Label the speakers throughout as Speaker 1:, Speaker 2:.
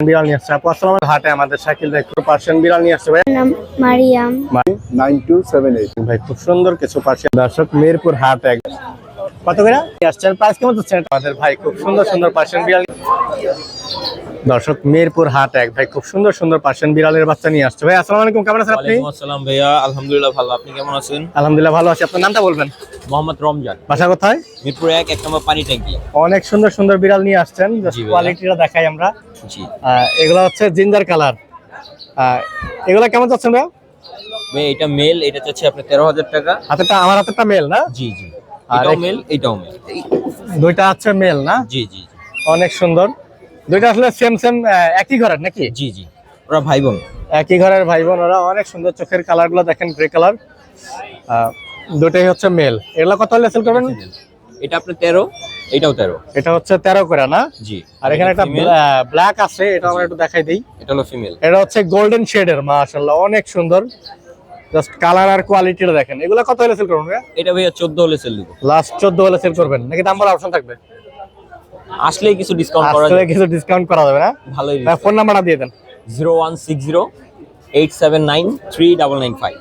Speaker 1: বিড়াল নিয়ে আসছে। আপু আসসালাম হাটে আমাদের সাইকেল ভাই একটু পার্সিয়ান বিড়াল নিয়ে আসছে ভাই।
Speaker 2: Mariam.
Speaker 3: Nine two seven eight.
Speaker 1: ভাই খুব সুন্দর কিছু পার্সিয়ান। দর্শক মিরপুর হাট এক কত করে? নিয়ে আসছেন। প্রাইস কেমন যাচ্ছে আমাদের ভাই খুব সুন্দর সুন্দর পার্সিয়ান বিড়াল দর্শক মিরপুর হাট এক। ভাই খুব সুন্দর সুন্দর পার্সিয়ান বিড়ালের বাচ্চা নিয়ে আসছে। ভাই আসসালামু আলাইকুম কেমন আছেন আপনি?
Speaker 4: আসসালাম ভাইয়া আলহামদুলিল্লাহ ভালো। আপনি কেমন আছেন?
Speaker 1: আলহামদুলিল্লাহ ভালো আছি। আপনার নামটা বলবেন?
Speaker 4: মোহাম্মদ রমজান।
Speaker 1: বাসা কোথায়?
Speaker 4: মিরপুর এক এক নম্বর পানি ট্যাঙ্কি।
Speaker 1: অনেক সুন্দর সুন্দর বিড়াল নিয়ে আসছেন।
Speaker 4: জি ভাইয়া।
Speaker 1: কোয়ালিটিটা দেখাই আমরা।
Speaker 4: জি।
Speaker 1: এগুলো হচ্ছে জিঞ্জার কালার। এগুলো কেমন যাচ্ছেন ভাই
Speaker 4: ভাই এটা মেল এটা চাচ্ছে আপনার তেরো হাজার টাকা।
Speaker 1: হাতেরটা আমার হাতেরটা মেল না?
Speaker 4: জি জি।
Speaker 1: আর
Speaker 4: এটাও মেল এটাও মেল
Speaker 1: দুইটা আছে মেল না?
Speaker 4: জি জি।
Speaker 1: অনেক সুন্দর। দুইটা আসলে সেম সেম একই ঘরের নাকি?
Speaker 4: জি জি। ওরা ভাই বোন
Speaker 1: একই ঘরের ভাই বোন ওরা অনেক সুন্দর চোখের কালারগুলো দেখেন গ্রে কালার দুটাই হচ্ছে মেল এগুলো কত হলে সেল করবেন?
Speaker 4: এটা আপনার তেরো এটাও তেরো।
Speaker 1: এটা হচ্ছে তেরো করে না?
Speaker 4: জি।
Speaker 1: আর এখানে একটা ব্ল্যাক আছে এটা আমরা একটু দেখাই দিই।
Speaker 4: এটা হলো ফিমেল
Speaker 1: এটা হচ্ছে গোল্ডেন শেডের মাশাআল্লাহ অনেক সুন্দর। জাস্ট কালার আর কোয়ালিটিটা দেখেন। এগুলো কত হলে সেল করবেন
Speaker 4: এটা ভাইয়া চোদ্দ হলে সেল দিব।
Speaker 1: লাস্ট চোদ্দ হলে সেল করবেন। নাকি দাম বলার অপশন থাকবে?
Speaker 4: আসলেই কিছু ডিসকাউন্ট করা
Speaker 1: আসলে
Speaker 4: যাবে
Speaker 1: কিছু ডিসকাউন্ট করা যাবে না?
Speaker 4: ভালোই
Speaker 1: ফোন নাম্বারটা দিয়ে দেন।
Speaker 4: Zero one six zero eight seven nine three double nine five.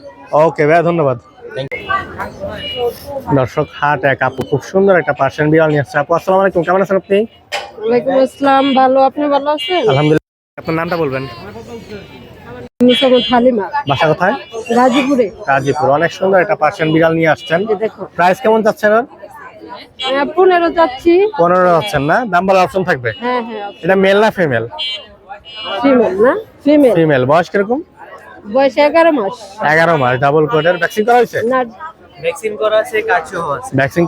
Speaker 1: Okay ভাইয়া ধন্যবাদ।
Speaker 4: থ্যাংক
Speaker 1: দর্শক হাট এক আপু খুব সুন্দর একটা পার্সিয়ান বিড়াল নিয়ে আসছে। আপু আসসালামু আলাইকুম কেমন আছেন আপনি?
Speaker 5: ওয়ালাইকুম আসসালাম ভালো আপনি ভালো আছেন?
Speaker 1: আলহামদুলিল্লাহ। আপনার নামটা বলবেন? বাসা কোথায়?
Speaker 5: গাজীপুরে
Speaker 1: গাজীপুর অনেক সুন্দর একটা পার্সিয়ান বিড়াল নিয়ে আসছেন। প্রাইস কেমন যাচ্ছেন ওর?
Speaker 5: আহ, পনেরো যাচ্ছি।
Speaker 1: পনেরো যাচ্ছেন না? দাম বলার অপশন থাকবে?
Speaker 5: হ্যাঁ হ্যাঁ
Speaker 1: এটা মেল না ফিমেল
Speaker 5: ফিমেল না ফিমেল
Speaker 1: ফিমেল বয়স কীরকম?
Speaker 5: বয়স এগারো মাস।
Speaker 1: এগারো মাস। ডাবল কোডের ভ্যাকসিন করা হয়েছে?
Speaker 5: না।
Speaker 1: ভ্যাকসিন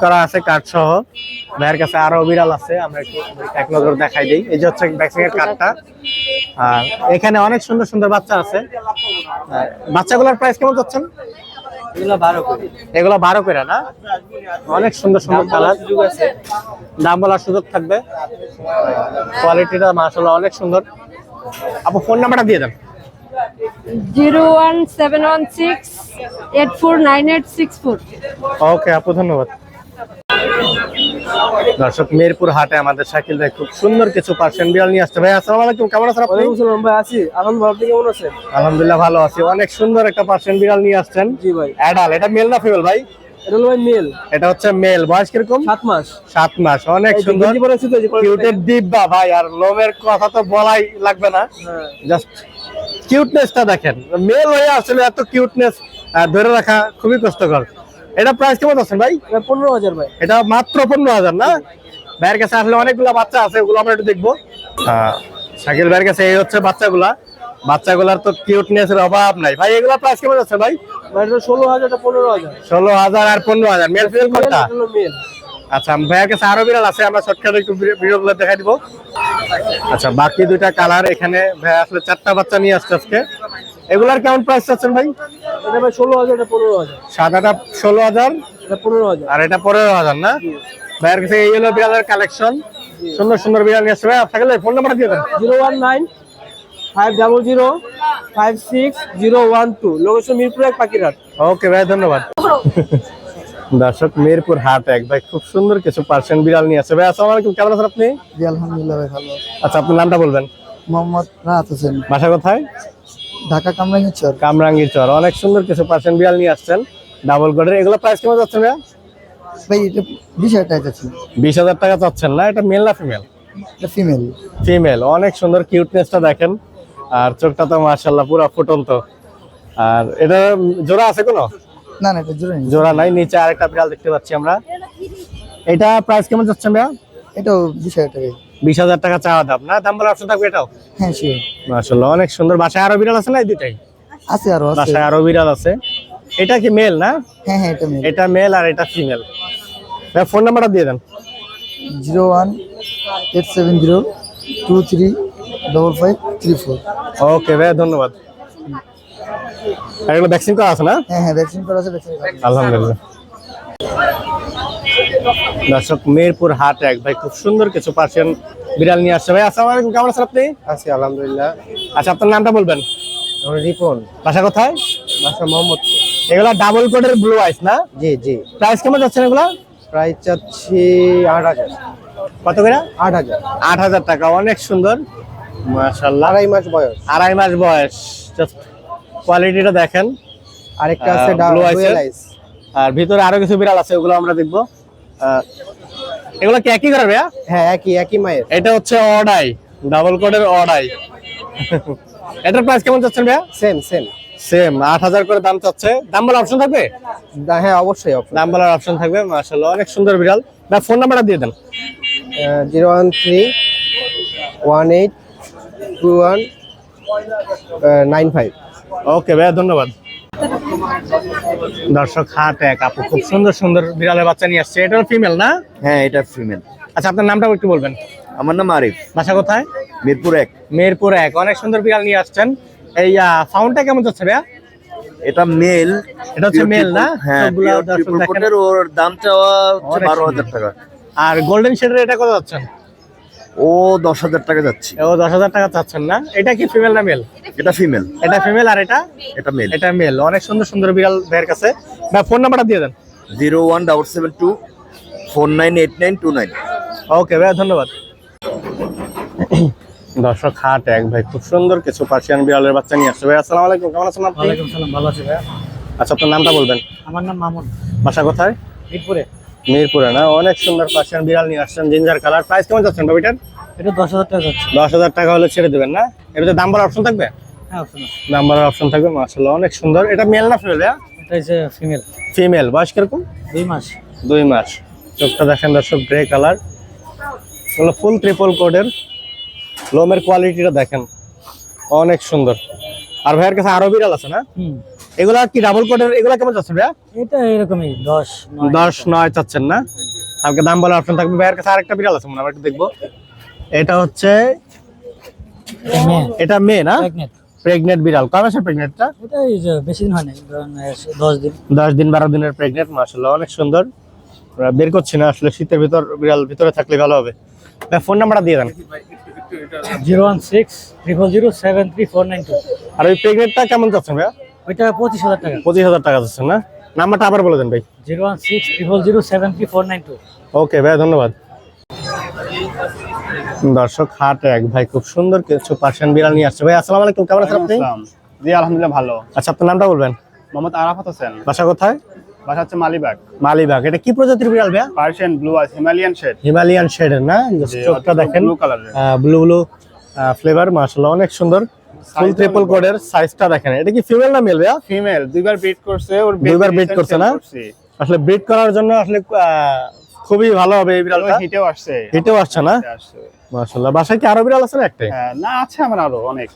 Speaker 1: করা আছে কার্ড সহ ভাইয়ের কাছে আরও বিড়াল আছে আমরা একটু এক নজর দেখাই দিই। এই যে হচ্ছে ভ্যাকসিনের কার্ডটা আর এখানে অনেক সুন্দর সুন্দর বাচ্চা আছে। বাচ্চাগুলোর প্রাইস কেমন যাচ্ছেন এগুলো বারো করে। না? অনেক সুন্দর সুন্দর কালার দাম বলার সুযোগ থাকবে। কোয়ালিটিটা মাসাল্লাহ অনেক সুন্দর। আপু ফোন নাম্বারটা দিয়ে দেন।
Speaker 5: Zero one seven one six eight four nine eight six four.
Speaker 1: Okay আপু ধন্যবাদ। দর্শক মিরপুর হাটে আমাদের শাকিল ভাই খুব সুন্দর কিছু পার্সেন্ট বিড়াল নিয়ে আসছে। ভাই আসসালামু আলাইকুম কেমন আছেন আপনি?
Speaker 6: ভাই আছি। আলহামদুলিল্লাহ আপনি কেমন আছেন?
Speaker 1: আলহামদুলিল্লাহ ভালো আছি। অনেক সুন্দর একটা পার্সেন্ট বিড়াল নিয়ে আসছেন।
Speaker 6: জি ভাই।
Speaker 1: অ্যাডাল এটা মেল না ফিমেল ভাই?
Speaker 6: এটা হলো ভাই মেল।
Speaker 1: এটা হচ্ছে মেল। বয়স কীরকম?
Speaker 6: সাত মাস।
Speaker 1: সাত মাস অনেক সুন্দর। কিউটের ভাই আর লোমের কথা তো বলাই লাগবে না।
Speaker 6: হ্যাঁ।
Speaker 1: জাস্ট কিউটনেসটা দেখেন। মেল হয়ে আসলে এত কিউটনেস ধরে রাখা খুবই কষ্টকর। এটা প্রাইস কেমন আছেন ভাই?
Speaker 6: পনেরো হাজার ভাই।
Speaker 1: এটা মাত্র পনেরো হাজার না? ভাইয়ের কাছে আসলে অনেকগুলো বাচ্চা আছে ওগুলো আমরা একটু দেখব। শাকিল ভাইয়ের কাছে এই হচ্ছে বাচ্চাগুলা। বাচ্চাগুলার তো কিউটনেস এর অভাব নাই। ভাই এগুলা প্রাইস কেমন আছে ভাই?
Speaker 6: ষোলো হাজার পনেরো হাজার।
Speaker 1: ষোলো হাজার আর পনেরো হাজার। মেল ফিমেল কোনটা আচ্ছা ভাইয়ের কাছে আরও বিড়াল আছে আমরা শর্টকাট একটু ভিডিও গুলো দেখাই দিব। আচ্ছা বাকি দুইটা কালার এখানে ভাই আসলে চারটা বাচ্চা নিয়ে আসছে আজকে। এগুলার কেমন প্রাইস চাচ্ছেন ভাই?
Speaker 6: এটা ভাই ষোলো হাজার এটা পনেরো হাজার।
Speaker 1: সাদাটা ষোলো হাজার?
Speaker 6: এটা পনেরো হাজার।
Speaker 1: আর এটা পনেরো হাজার না? ভাইয়ের কাছে এই হলো বিড়ালের কালেকশন সুন্দর সুন্দর বিড়াল নিয়ে আসছে ভাই থাকলে ফোন নাম্বার দিয়ে দেন।
Speaker 6: Zero one nine five double zero five six zero one two. Location Mirpur এক পাখিরহাট।
Speaker 1: ওকে ভাই ধন্যবাদ। দর্শক মিরপুর হাট এক। ভাই খুব সুন্দর কিছু পার্সেন্ট বিড়াল নিয়ে আছে ভাই আসসালামু আলাইকুম। কেমন আছেন আপনি?
Speaker 6: জি আলহামদুলিল্লাহ ভাই ভালো
Speaker 1: আচ্ছা আপনার নামটা বলবেন?
Speaker 6: মোহাম্মদ রাহাত হোসেন।
Speaker 1: বাসা কোথায়?
Speaker 6: ঢাকা কামরাঙ্গি চর।
Speaker 1: কামরাঙ্গীর চর। অনেক সুন্দর কিছু পার্সেন্ট বিড়াল নিয়ে আসছেন। ডাবল কোডের এগুলো প্রাইস কেমন যাচ্ছে ভাইয়া?
Speaker 6: ভাই এটা বিশ হাজার টাকা
Speaker 1: বিশ হাজার টাকা চাচ্ছেন না? এটা মেল না ফিমেল
Speaker 6: এটা ফিমেল
Speaker 1: ফিমেল অনেক সুন্দর কিউটনেসটা দেখেন। আর চোখটা তো মার্শাল্লাহ পুরো ফুটন্ত। আর এটা জোড়া আছে কোনো?
Speaker 6: না না এটা জোরে নেই।
Speaker 1: জোড়া নাই। নিচে আরেকটা বিড়াল দেখতে পাচ্ছি আমরা। এটা প্রাইস কেমন যাচ্ছেন ভাইয়া?
Speaker 6: এটাও বিশ হাজার টাকা
Speaker 1: বিশ হাজার টাকা চাওয়া দাম। না দাম বলার অপশন থাকবে এটাও?
Speaker 6: হ্যাঁ শিওর
Speaker 1: অনেক সুন্দর। বাসায় আরও বিড়াল আছে না এই দুটাই
Speaker 6: আছে আরও আছে।
Speaker 1: বাসায় আরও বিড়াল আছে। এটা কি মেল না?
Speaker 6: হ্যাঁ হ্যাঁ এটা মেল
Speaker 1: এটা মেল আর এটা ফিমেল ফোন নাম্বারটা দিয়ে দেন।
Speaker 6: Zero one eight seven zero two three double five three four.
Speaker 1: Okay ভাইয়া ধন্যবাদ। এগুলো ভ্যাকসিন করা আছে না?
Speaker 6: হ্যাঁ হ্যাঁ ভ্যাকসিন করা আছে ভ্যাকসিন
Speaker 1: আলহামদুলিল্লাহ। দর্শক মিরপুর হাট এক। ভাই খুব সুন্দর কিছু পার্সিয়ান বিড়াল নিয়ে আসছে। ভাই আসসালামু আলাইকুম। কেমন আছেন আপনি?
Speaker 6: আছি আলহামদুলিল্লাহ।
Speaker 1: আচ্ছা আপনার নামটা বলবেন?
Speaker 6: রিপন।
Speaker 1: বাসা কোথায়?
Speaker 6: বাসা মোহাম্মদ
Speaker 1: এগুলা ডাবল কোডের ব্লু আইস না?
Speaker 6: জি জি।
Speaker 1: প্রাইস কেমন যাচ্ছেন এগুলা?
Speaker 6: প্রাইস চাচ্ছি আট হাজার।
Speaker 1: কত করে?
Speaker 6: আট হাজার।
Speaker 1: আট হাজার টাকা অনেক সুন্দর। মাশাআল্লাহ।
Speaker 3: আড়াই মাস বয়স।
Speaker 1: আড়াই মাস বয়স। জাস্ট কোয়ালিটিটা দেখেন।
Speaker 3: আরেকটা আছে
Speaker 1: এর?
Speaker 3: আইস
Speaker 1: আর ভিতরে আরও কিছু বিড়াল আছে ওগুলো আমরা দেখব। এগুলো কি একই করে ভাইয়া?
Speaker 3: হ্যাঁ একই একই মায়ের।
Speaker 1: এটা হচ্ছে অডাই ডাবল কোডের অডাই। এটার প্রাইস কেমন চাচ্ছেন ভাইয়া?
Speaker 3: সেম সেম
Speaker 1: সেম আট হাজার করে দাম চাচ্ছে। দাম বলার অপশন থাকবে?
Speaker 3: হ্যাঁ অবশ্যই
Speaker 1: দাম বলার অপশন থাকবে মাশাআল্লাহ অনেক সুন্দর বিড়াল। না ফোন নাম্বারটা দিয়ে দেন।
Speaker 3: Zero one three one eight two one nine five.
Speaker 1: Okay ভাইয়া ধন্যবাদ। দর্শক হাট এক আপু খুব সুন্দর সুন্দর বিড়ালের বাচ্চা নিয়ে আসছে। এটা ফিমেল না?
Speaker 2: হ্যাঁ এটা ফিমেল
Speaker 1: আচ্ছা আপনার নামটা একটু বলবেন।
Speaker 2: আমার নাম আরিফ।
Speaker 1: বাসা কোথায়?
Speaker 2: মিরপুর এক।
Speaker 1: মেহেরপুর এক। অনেক সুন্দর বিড়াল নিয়ে আসছেন। এই ফাউন্ডটা কেমন যাচ্ছে ভাইয়া?
Speaker 2: এটা মেল
Speaker 1: এটা হচ্ছে মেল না?
Speaker 2: হ্যাঁ ওর দাম চাওয়া হচ্ছে বারো হাজার টাকা।
Speaker 1: আর গোল্ডেন শেডের এটা কত যাচ্ছেন?
Speaker 2: ও দশ হাজার টাকা যাচ্ছে।
Speaker 1: ও দশ হাজার টাকা চাচ্ছেন না? এটা কি ফিমেল না মেল
Speaker 2: এটা ফিমেল
Speaker 1: এটা ফিমেল আর এটা?
Speaker 2: এটা মেল
Speaker 1: এটা মেল অনেক সুন্দর সুন্দর বিড়াল ভাইয়ের কাছে। ভাই ফোন নাম্বারটা দিয়ে দেন।
Speaker 2: Zero one double seven two four nine eight nine two nine.
Speaker 1: Okay ভাই ধন্যবাদ। দর্শক হাট এক ভাই খুব সুন্দর কিছু পার্সিয়ান বিড়ালের বাচ্চা নিয়ে আসছে। ভাই আসসালামু আলাইকুম। কেমন আছেন আপনি?
Speaker 6: ওয়ালাইকুম সালাম ভালো আছি ভাইয়া।
Speaker 1: আচ্ছা আপনার নামটা বলবেন?
Speaker 6: আমার নাম মামুন।
Speaker 1: বাসা কোথায়?
Speaker 6: মিরপুরে।
Speaker 1: মিরপুরে না? অনেক সুন্দর পার্সিয়ান বিড়াল নিয়ে আসছেন। Ginger colour. প্রাইস কেমন যাচ্ছেন বাবিটার
Speaker 6: এটা দশ হাজার টাকা
Speaker 1: দশ হাজার টাকা হলে ছেড়ে দেবেন না? এটাতে দাম বাড়ার অপশন থাকবে?
Speaker 6: হ্যাঁ অপশন
Speaker 1: দাম বাড়ার অপশন থাকবে মাসাল্লাহ অনেক সুন্দর। এটা মেল না ফিমেল
Speaker 6: এটা হচ্ছে ফিমেল
Speaker 1: ফিমেল বয়স কীরকম?
Speaker 6: দুই মাস।
Speaker 1: দুই মাস। চোখটা দেখেন দর্শক গ্রে কালার এগুলো ফুল ট্রিপল কোডের লোমের কোয়ালিটিটা দেখেন অনেক সুন্দর। আর ভাইয়ের কাছে আরও বিড়াল আছে না? এগুলা কি ডাবল কোডের এগুলা কেমন চাচ্ছেন ভাইয়া?
Speaker 6: এটা এরকমই দশ নয়।
Speaker 1: দশ নয় চাচ্ছেন না? কালকে দাম বলার অপশন থাকবে। ভাইয়ের কাছে আরেকটা বিড়াল আছে মনে হয়, একটু দেখব। এটা হচ্ছে
Speaker 6: এটা মেয়ে
Speaker 1: না?
Speaker 6: প্রেগনেন্ট
Speaker 1: বিড়াল। কয় মাসের প্রেগনেন্টটা
Speaker 6: বেশি দিন হয়নি ধরেন আহ, দশ দিন।
Speaker 1: দশ দিন বারো দিনের প্রেগনেন্ট মাসাল্লাহ অনেক সুন্দর। আমরা বের করছি না আসলে শীতের ভিতর বিড়াল ভিতরে থাকলে ভালো হবে। ফোন নাম্বারটা দিয়ে দেন।
Speaker 6: Zero one six triple zero seven three four nine two.
Speaker 1: আর ওই প্রেগনেন্টটা কেমন যাচ্ছেন ভাইয়া?
Speaker 6: ওইটা পঁচিশ হাজার টাকা।
Speaker 1: পঁচিশ হাজার টাকা যাচ্ছেন না? নাম্বারটা আবার বলে দেন ভাই।
Speaker 6: Zero one six triple zero seven three four nine two.
Speaker 1: Okay ভাই ধন্যবাদ। দর্শক হাট এক। ভাই খুব সুন্দর কিছু পার্সিয়ান বিড়াল নিয়ে আসছে। ভাই আসসালামু আলাইকুম। কেমন আছেন আপনি?
Speaker 3: জি আলহামদুলিল্লাহ ভালো।
Speaker 1: আচ্ছা আপনার নামটা বলবেন?
Speaker 3: মোহাম্মদ আরাফাত হোসেন।
Speaker 1: বাসা কোথায়?
Speaker 3: বাসা হচ্ছে মালিবাগ।
Speaker 1: মালিবাগ। এটা কি প্রজাতির বিড়াল ভাইয়া?
Speaker 3: Persian blue eyes Himalayan shade.
Speaker 1: Himalayan শেডের না? চোখটা দেখেন।
Speaker 3: ব্লু কালারের
Speaker 1: ব্লু ব্লু ফ্লেভার মাশাআল্লাহ অনেক সুন্দর। ফুল ট্রিপল কোডের সাইজটা দেখেন। এটা কি ফিমেল না মেল ভাইয়া?
Speaker 3: ফিমেল দুইবার ব্রিড করছে ওর
Speaker 1: দুইবার breed করছে না? আসলে ব্রিড করার জন্য আসলে খুবই ভালো হবে এই বিড়ালটা।
Speaker 3: হিটেও আসছে।
Speaker 1: হিটেও আসছে না? মাশাআল্লাহ। বাসায় কি আরও বিড়াল আছে না একটাই?
Speaker 3: হ্যাঁ, না আছে আমার আরও অনেক।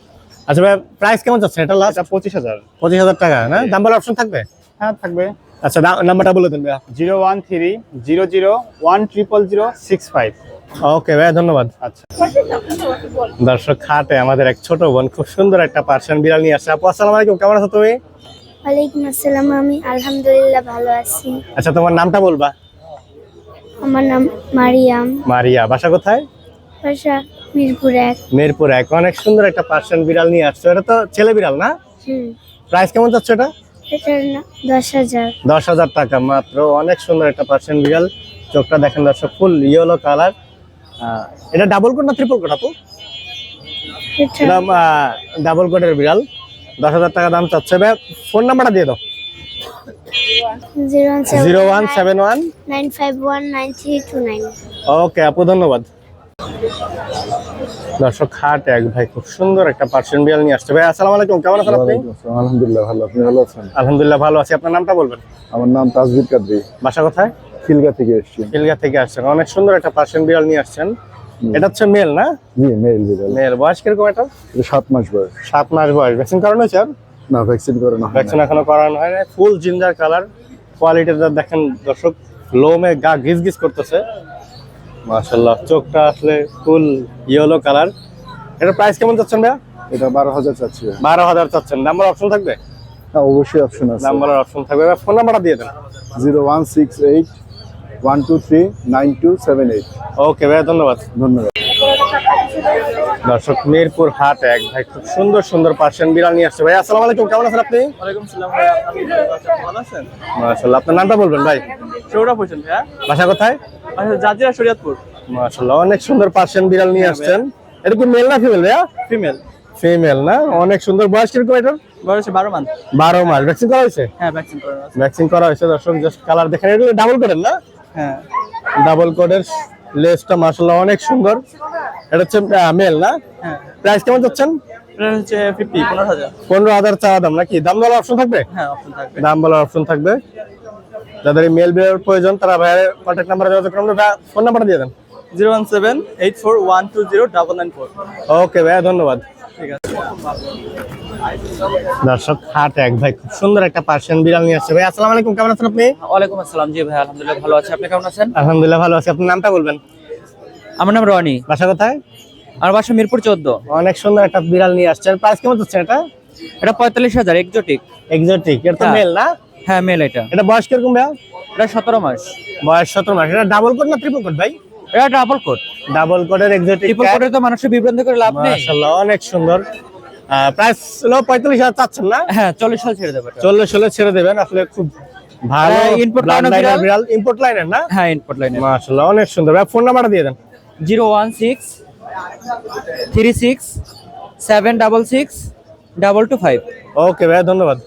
Speaker 1: আচ্ছা ভাই প্রাইস কেমন যাচ্ছে? এটা লাস্ট
Speaker 3: এটা পঁচিশ হাজার।
Speaker 1: পঁচিশ হাজার টাকা না? দাম বলার অপশন থাকবে?
Speaker 3: হ্যাঁ থাকবে।
Speaker 1: আচ্ছা নাম্বারটা বলে দেন ভাইয়া।
Speaker 3: Zero one three zero zero one triple zero six five.
Speaker 1: Okay ভাইয়া ধন্যবাদ।
Speaker 3: আচ্ছা।
Speaker 1: দর্শক খাটে আমাদের এক ছোট বোন খুব সুন্দর একটা পার্সিয়ান বিড়াল নিয়ে আসছে। আপু আসসালামু আলাইকুম কেমন আছো তুমি?
Speaker 7: ওয়ালাইকুম আসসালাম আমি আলহামদুলিল্লাহ ভালো আছি।
Speaker 1: আচ্ছা তোমার নামটা বলবা।
Speaker 7: আমার নাম মারিয়াম।
Speaker 1: মারিয়া বাসা কোথায়?
Speaker 7: বাসা মিরপুর এক।
Speaker 1: মেরপুর এক। অনেক সুন্দর একটা পার্সিয়ান বিড়াল নিয়ে আসছো। এটা তো ছেলে বিড়াল না?
Speaker 7: হুম।
Speaker 1: প্রাইস কেমন যাচ্ছে এটা?
Speaker 7: এটার না- দশ হাজার।
Speaker 1: দশ হাজার টাকা মাত্র। অনেক সুন্দর একটা পার্সিয়ান বিড়াল। চোখটা দেখেন দর্শক ফুল ইয়েলো কালার। এটা ডাবল কোট না ট্রিপল কোট আপু?
Speaker 7: এটা
Speaker 1: ডাবল কোটের বিড়াল। দশ হাজার টাকা দাম চাচ্ছে। ফোন নাম্বারটা দিয়ে দাও।
Speaker 7: Zero
Speaker 1: one seven one.
Speaker 7: Nine five one nine three two nine.
Speaker 1: Okay আপু ধন্যবাদ। দর্শক হাট এক ভাই খুব সুন্দর একটা পার্সিয়ান বিড়াল নিয়ে আসছে। ভাই আসসালামু আলাইকুম কেমন আছেন আপনি?
Speaker 3: আলহামদুলিল্লাহ ভালো আপনি ভালো আছেন?
Speaker 1: আলহামদুলিল্লাহ ভালো আছি। আপনার নামটা বলবেন?
Speaker 3: আমার নাম তাজবির কাদরি।
Speaker 1: বাসা কোথায়?
Speaker 3: খিলগা থেকে এসেছি।
Speaker 1: খিলগা থেকে আসছেন। অনেক সুন্দর একটা পার্সিয়ান বিড়াল নিয়ে আসছেন। এটা হচ্ছে মেল না?
Speaker 3: জি মেল বিড়াল।
Speaker 1: মেল। বয়স কীরকম এটা
Speaker 3: সাত মাস বয়স।
Speaker 1: সাত মাস বয়স। ভ্যাকসিন করানো হয়েছে আর?
Speaker 3: না ভ্যাকসিন করে না
Speaker 1: ভ্যাকসিন এখনও করানো হয় না ফুল জিঞ্জার কালার কোয়ালিটিটা দেখেন দর্শক লোমে গা গিজ গিজ করতেছে। মাশাল্লাহ চোখটা আসলে ফুল ইয়েলো কালার এটা প্রাইস কেমন চাচ্ছেন ভাইয়া?
Speaker 3: এটা বারো হাজার চাচ্ছি।
Speaker 1: বারো হাজার চাচ্ছেন। নাম্বার অপশন থাকবে?
Speaker 3: হ্যাঁ অবশ্যই অপশন আছে।
Speaker 1: নাম্বারের অপশন থাকবে। ফোন নাম্বারটা দিয়ে দেন।
Speaker 3: Zero one six eight one two three nine two seven eight.
Speaker 1: Okay ভাইয়া ধন্যবাদ।
Speaker 3: ধন্যবাদ।
Speaker 1: দর্শক মিরপুর হাট এক। ভাই খুব সুন্দর সুন্দর পার্সিয়ান বিড়াল নিয়ে আসছে। ভাই আসসালামু আলাইকুম কেমন আছেন আপনি? মাশাল্লাহ আপনার নামটা বলবেন ভাই।
Speaker 8: সৌরভ হোসেন ভাইয়া।
Speaker 1: বাসা কোথায়?
Speaker 8: আচ্ছা জাজিরা শরিয়াতপুর।
Speaker 1: মাশাল্লাহ অনেক সুন্দর পার্সিয়ান বিড়াল নিয়ে আসছেন। এটা কি মেল না ফিমেল ভাইয়া?
Speaker 8: ফিমেল।
Speaker 1: ফিমেল না? অনেক সুন্দর। বয়স কীরকম এটার?
Speaker 8: বয়স বারো মাস
Speaker 1: বারো মাস ভ্যাকসিন করা হয়েছে?
Speaker 8: হ্যাঁ ভ্যাকসিন করানো আছে
Speaker 1: ভ্যাকসিন করা হয়েছে দর্শক জাস্ট কালার দেখেন এগুলো ডাবল কোডের না?
Speaker 8: হ্যাঁ।
Speaker 1: ডাবল কোডের লেসটা মাশাআল্লাহ অনেক সুন্দর। এটা হচ্ছে মেল না?
Speaker 8: হ্যাঁ।
Speaker 1: প্রাইস কেমন যাচ্ছেন
Speaker 8: পনেরো হাজার।
Speaker 1: চাওয়া দাম নাকি? দাম বলার অপশন থাকবে?
Speaker 8: হ্যাঁ থাকবে।
Speaker 1: দাম বলার অপশন থাকবে। যাদের মেল প্রয়োজন তারা ভাইয়ের কন্ট্যাক্ট নাম্বারে যোগাযোগ করুন। ফোন নাম্বারটা দিয়ে দেন।
Speaker 8: Zero one seven eight four one two zero double nine four
Speaker 1: okay ভাইয়া ধন্যবাদ।
Speaker 8: ঠিক আছে।
Speaker 1: দর্শক হাট এক। ভাই খুব সুন্দর একটা পার্সিয়ান বিড়াল নিয়ে আসছে। ভাই আসসালামু আলাইকুম। কেমন আছেন আপনি?
Speaker 9: ওয়ালাইকুম আসসালাম। জি ভাই আলহামদুলিল্লাহ ভালো আছি। আপনি কেমন আছেন?
Speaker 1: আলহামদুলিল্লাহ ভালো আছি। আপনার নামটা বলবেন?
Speaker 9: আমার নাম রনি।
Speaker 1: বাসা কোথায়?
Speaker 9: আমার বাসা মিরপুর চোদ্দ।
Speaker 1: অনেক সুন্দর একটা বিড়াল নিয়ে আসছেন প্রাইস কেমন যাচ্ছে এটা?
Speaker 9: এটা পঁয়তাল্লিশ হাজার এক্সোটিক
Speaker 1: এক্সোটিক এটা তো
Speaker 9: হ্যাঁ।
Speaker 1: মেল না?
Speaker 9: হ্যাঁ মেল এটা।
Speaker 1: এটা বয়স কীরকম ভাইয়া?
Speaker 9: এটা সতেরো মাস।
Speaker 1: বয়স সতেরো মাস। এটা ডাবল কোড না ট্রিপল কোড ভাই?
Speaker 9: এটা ডাবল কোট
Speaker 1: ডাবল কোডের এক্সোটিক
Speaker 9: ট্রিপল কোটে তো মানুষের বিভ্রান্ত করে লাভ নেই।
Speaker 1: মাশাআল্লাহ অনেক সুন্দর। প্রাইস হলো পঁয়তাল্লিশ হাজার চাচ্ছেন না?
Speaker 9: হ্যাঁ চল্লিশ সাল ছেড়ে দেবে এটা।
Speaker 1: চল্লিশ হলে ছেড়ে দেবেন। আসলে খুব ভালো
Speaker 9: হ্যাঁ, import
Speaker 1: blood
Speaker 9: লাইনের
Speaker 1: বিড়াল। ইম্পোর্ট লাইনের না?
Speaker 9: হ্যাঁ ইনপুট লাইনে
Speaker 1: মাশাআল্লাহ অনেক সুন্দর। ভাই ফোন নাম্বারটা দিয়ে দেন।
Speaker 9: Zero one six three six seven double six double two five.
Speaker 1: Okay ভাই ধন্যবাদ।